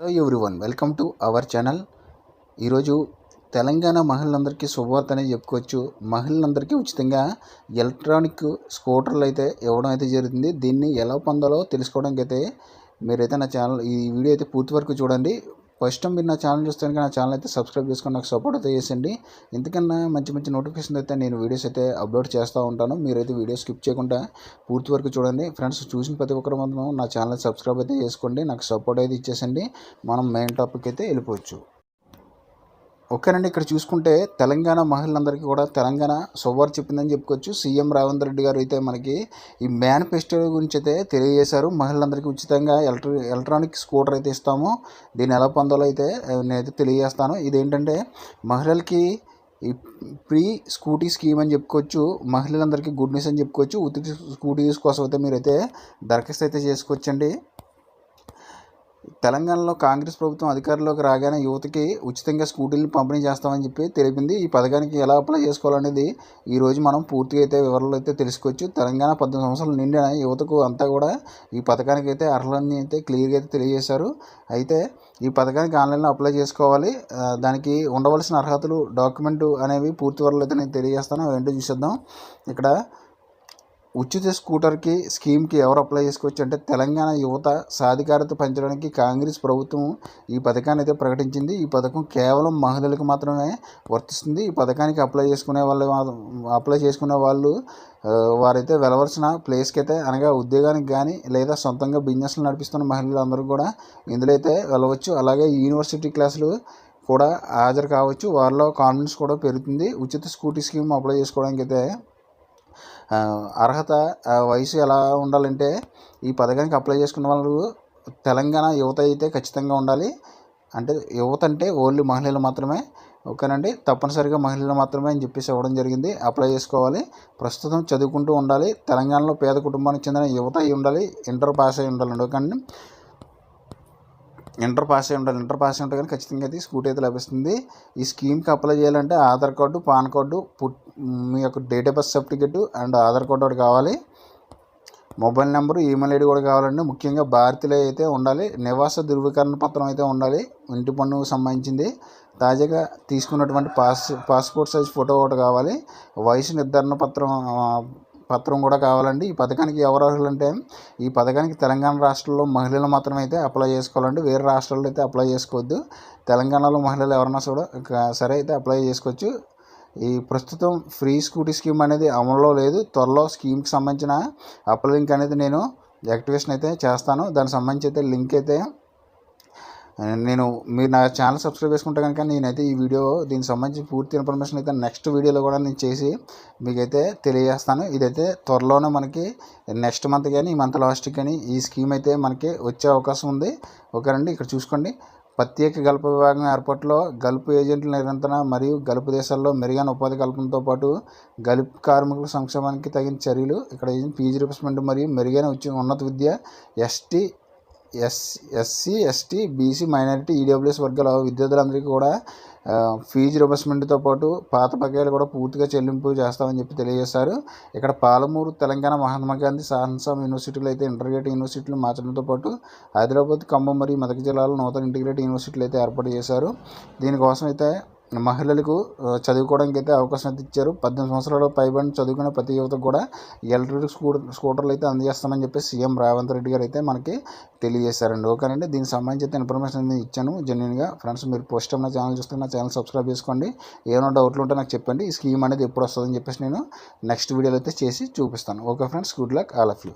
Hello everyone welcome to our channel ఈరోజు తెలంగాణ మహిళలందరికీ శుభవార్త అనేది చెప్పుకోవచ్చు. మహిళలందరికీ ఉచితంగా ఎలక్ట్రానిక్ స్కూటర్లు అయితే ఇవ్వడం అయితే జరుగుతుంది దీన్ని ఎలా పొందాలో తెలుసుకోవడానికి అయితే మీరైతే నా ఛానల్ ఈ వీడియో అయితే పూర్తి వరకు చూడండి. ఫస్ట్ టైం మీరు నా ఛానల్ చూస్తే కనుక నా ఛానల్ అయితే సబ్స్క్రైబ్ చేసుకొని నాకు సపోర్ట్ అయితే చేసండి ఎందుకన్నా మంచి మంచి నోటిఫికేషన్ అయితే నేను వీడియోస్ అయితే అప్లోడ్ చేస్తూ ఉంటాను. మీరైతే వీడియో స్కిప్ చేయకుండా పూర్తి వరకు చూడండి. ఫ్రెండ్స్ చూసిన ప్రతి ఒక్కరు మాత్రం నా ఛానల్ సబ్స్క్రైబ్ అయితే చేసుకోండి. నాకు సపోర్ట్ అయితే ఇచ్చేసండి. మనం మెయిన్ టాపిక్ అయితే వెళ్ళిపోవచ్చు. ఓకేనండి ఇక్కడ చూసుకుంటే తెలంగాణ మహిళలందరికీ కూడా తెలంగాణ శుభవార్ చెప్పిందని చెప్పుకోవచ్చు. సీఎం రేవంత్ రెడ్డి గారు అయితే మనకి ఈ మేనిఫెస్టో గురించి అయితే తెలియజేశారు. మహిళలందరికీ ఉచితంగా ఎలక్ట్రి ఎలక్ట్రానిక్ స్కూటర్ అయితే ఇస్తాము. దీన్ని ఎలా పొందాలో అయితే నేనైతే తెలియజేస్తాను. ఇదేంటంటే మహిళలకి ఈ ప్రీ స్కూటీ స్కీమ్ అని చెప్పుకోవచ్చు. మహిళలందరికీ గుడ్ న్యూస్ అని చెప్పుకోవచ్చు. ఉచిత స్కూటీస్ కోసం అయితే మీరైతే దరఖాస్తు అయితే చేసుకోవచ్చండి. తెలంగాణలో కాంగ్రెస్ ప్రభుత్వం అధికారంలోకి రాగానే యువతకి ఉచితంగా స్కూటీలను పంపిణీ చేస్తామని చెప్పి తెలిపింది. ఈ పథకానికి ఎలా అప్లై చేసుకోవాలనేది ఈరోజు మనం పూర్తిగా అయితే వివరాలు అయితే తెలుసుకోవచ్చు. తెలంగాణ పద్దెనిమిది సంవత్సరాలు నిండిన యువతకు అంతా కూడా ఈ పథకానికి అయితే అర్హులని అయితే క్లియర్గా అయితే తెలియజేశారు. అయితే ఈ పథకానికి ఆన్లైన్లో అప్లై చేసుకోవాలి. దానికి ఉండవలసిన అర్హతలు డాక్యుమెంట్ అనేవి పూర్తి వివరాలు అయితే నేను తెలియజేస్తాను. ఏంటో చూసేద్దాం. ఇక్కడ ఉచిత స్కూటర్కి స్కీమ్కి ఎవరు అప్లై చేసుకోవచ్చు అంటే తెలంగాణ యువత సాధికారత పెంచడానికి కాంగ్రెస్ ప్రభుత్వం ఈ పథకాన్ని అయితే ప్రకటించింది. ఈ పథకం కేవలం మహిళలకు మాత్రమే వర్తిస్తుంది. ఈ పథకానికి అప్లై చేసుకునే వాళ్ళు అప్లై చేసుకునే వాళ్ళు వారైతే వెళ్ళవలసిన ప్లేస్కి అయితే అనగా ఉద్యోగానికి కానీ లేదా సొంతంగా బిజినెస్లు నడిపిస్తున్న మహిళలు అందరూ కూడా ఇందులో అయితే వెళ్ళవచ్చు. అలాగే యూనివర్సిటీ క్లాసులు కూడా హాజరు కావచ్చు. వారిలో కాన్ఫిడెన్స్ కూడా పెరుగుతుంది. ఉచిత స్కూటీ స్కీమ్ అప్లై చేసుకోవడానికి అయితే అర్హత వయసు ఎలా ఉండాలంటే ఈ పథకానికి అప్లై చేసుకున్న వాళ్ళు తెలంగాణ యువత అయితే ఖచ్చితంగా ఉండాలి. అంటే యువత అంటే ఓన్లీ మహిళలు మాత్రమే. ఓకేనండి? తప్పనిసరిగా మహిళలు మాత్రమే అని చెప్పేసి ఇవ్వడం జరిగింది. అప్లై చేసుకోవాలి. ప్రస్తుతం చదువుకుంటూ ఉండాలి. తెలంగాణలో పేద కుటుంబానికి చెందిన యువత అయి ఉండాలి. ఇంటర్ పాస్ అయి ఉండాలండి. ఓకేనండి? ఇంటర్ పాస్ అయి ఉండాలి. ఇంటర్ పాస్ అయి ఉంటే కానీ ఖచ్చితంగా అయితే స్కూటీ అయితే లభిస్తుంది. ఈ స్కీమ్కి అప్లై చేయాలంటే ఆధార్ కార్డు పాన్ కార్డు పుట్ మీ యొక్క date of birth certificate and Aadhaar card ఒకటి కావాలి. మొబైల్ నెంబరు ఈమెయిల్ ఐడి కూడా కావాలండి. ముఖ్యంగా భారతీయులు అయితే ఉండాలి. నివాస ధృవీకరణ పత్రం అయితే ఉండాలి. ఇంటి పన్నుకు సంబంధించింది. తాజాగా తీసుకున్నటువంటి పాస్ పాస్పోర్ట్ సైజ్ ఫోటో ఒకటి కావాలి. వయసు నిర్ధారణ పత్రం పత్రం కూడా కావాలండి. ఈ పథకానికి ఎవరు అర్హులంటే ఈ పథకానికి తెలంగాణ రాష్ట్రంలో మహిళలు మాత్రమే అయితే అప్లై చేసుకోవాలండి. వేరే రాష్ట్రాల్లో అయితే అప్లై చేసుకోవద్దు. తెలంగాణలో మహిళలు ఎవరన్నా కూడా సరే అయితే అప్లై చేసుకోవచ్చు. ఈ ప్రస్తుతం ఫ్రీ స్కూటీ స్కీమ్ అనేది అమల్లో లేదు. త్వరలో స్కీమ్కి సంబంధించిన అప్లై లింక్ అనేది నేను యాక్టివేషన్ అయితే చేస్తాను. దానికి సంబంధించి అయితే లింక్ అయితే నేను మీరు నా ఛానల్ సబ్స్క్రైబ్ చేసుకుంటే కనుక నేనైతే ఈ వీడియో దీనికి సంబంధించి పూర్తి ఇన్ఫర్మేషన్ అయితే నెక్స్ట్ వీడియోలో కూడా నేను చేసి మీకైతే తెలియజేస్తాను. ఇదైతే త్వరలోనే మనకి నెక్స్ట్ మంత్ కానీ ఈ మంత్ లాస్ట్ కానీ ఈ స్కీమ్ అయితే మనకి వచ్చే అవకాశం ఉంది. ఓకేనండి ఇక్కడ చూసుకోండి. ప్రత్యేక గల్ప విభాగం ఏర్పాటులో గల్పు ఏజెంట్ల నిరంతర మరియు గల్పు దేశాల్లో మెరుగైన ఉపాధి కల్పనతో పాటు గల్పు కార్మికుల సంక్షేమానికి తగిన చర్యలు ఇక్కడ ఫీజు రిప్లేస్మెంట్ మరియు మెరుగైన ఉన్నత విద్య ST S SC ST BC minority EWS వర్గాల విద్యార్థులందరికీ కూడా ఫీజు రిబర్స్మెంట్తో పాటు పాత బకాయిలు కూడా పూర్తిగా చెల్లింపు చేస్తామని చెప్పి తెలియజేశారు. ఇక్కడ పాలమూరు తెలంగాణ మహాత్మా గాంధీ సాహసం యూనివర్సిటీలు అయితే ఇంటర్గ్రేట్ యూనివర్సిటీలు మార్చడంతో పాటు హైదరాబాద్ ఖమ్మం మరియు మెదక్ జిల్లాలో నూతన ఇంటిగ్రేట్ యూనివర్సిటీలు అయితే ఏర్పాటు చేశారు. దీనికోసం అయితే మహిళలకు చదువుకోవడానికి అయితే అవకాశం అయితే ఇచ్చారు. పద్దెనిమిది సంవత్సరాలు పైబడిన చదువుకున్న ప్రతి యువతకు కూడా ఎలక్ట్రిక్ స్కూటర్ స్కూటర్లు అయితే అందజేస్తామని చెప్పి సీఎం రేవంత్ రెడ్డి గారు అయితే మనకి తెలియజేశారండి. ఓకేనండి దీనికి సంబంధించి అయితే ఇన్ఫర్మేషన్ అనేది ఇచ్చాను. జెన్యున్గా ఫ్రెండ్స్ మీరు పోస్ట్ నా ఛానల్ చూస్తే నా ఛానల్ సబ్స్క్రైబ్ చేసుకోండి. ఏమైనా డౌట్లు ఉంటే నాకు చెప్పండి. ఈ స్కీమ్ అనేది ఎప్పుడు వస్తుందని చెప్పేసి నేను నెక్స్ట్ వీడియోలో అయితే చేసి చూపిస్తాను. Okay friends good luck all of you